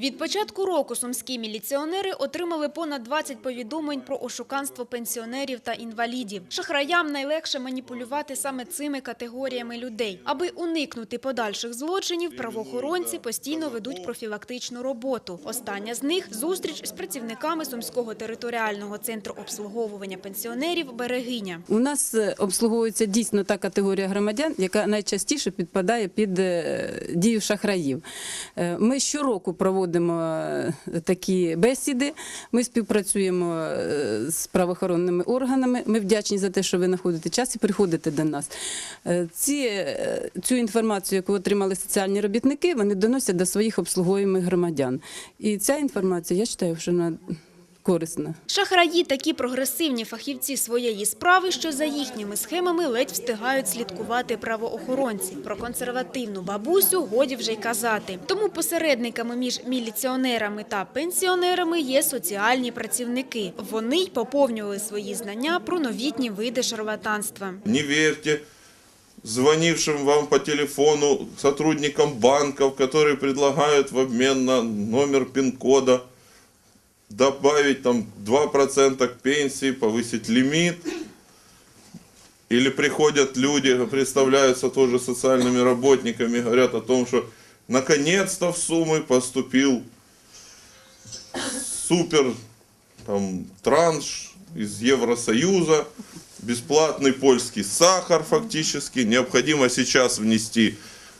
Від початку року сумські міліціонери отримали понад 20 повідомлень про ошуканство пенсіонерів та інвалідів. Шахраям найлегше маніпулювати саме цими категоріями людей. Аби уникнути подальших злочинів, правоохоронці постійно ведуть профілактичну роботу. Остання з них – зустріч з працівниками Сумського територіального центру обслуговування пенсіонерів «Берегиня». У нас е, обслуговується дійсно та категорія громадян, яка найчастіше підпадає під е, дію шахраїв. Е, Ми щороку проводимо е, такі бесіди. Ми співпрацюємо е, з правоохоронними органами. Ми вдячні за те, що ви знаходите час і приходите до нас. Е, Ці, цю інформацію, яку отримали соціальні робітники, вони доносять до своїх обслуговуємих громадян. І ця інформація, я вважаю, що вона корисна. Шахраї – такі прогресивні фахівці своєї справи, що за їхніми схемами ледь встигають слідкувати правоохоронці. Про консервативну бабусю годі вже й казати. Тому посередниками між міліціонерами та пенсіонерами є соціальні працівники. Вони й поповнювали свої знання про новітні види шарлатанства. Не верьте звонившим вам по телефону сотрудникам банков, которые предлагают в обмен на номер пин-кода добавить там 2% к пенсии, повысить лимит. Или приходят люди, представляются тоже социальными работниками, говорят о том, что наконец-то в Сумы поступил супер там, транш из Евросоюза, бесплатный польский сахар фактически. Необходимо сейчас внести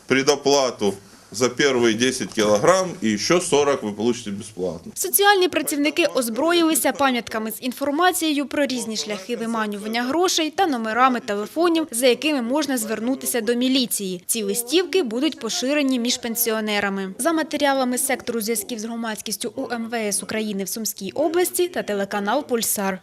предоплату за первые 10 килограмм и еще 40 вы получите бесплатно. Соціальні працівники озброїлися пам'ятками з інформацією про різні шляхи виманювання грошей та номерами телефонів, за якими можна звернутися до міліції. Ці листівки будуть поширені між пенсіонерами. За матеріалами сектору зв'язків з громадськістю у МВС України в Сумській області та телеканал Пульсар.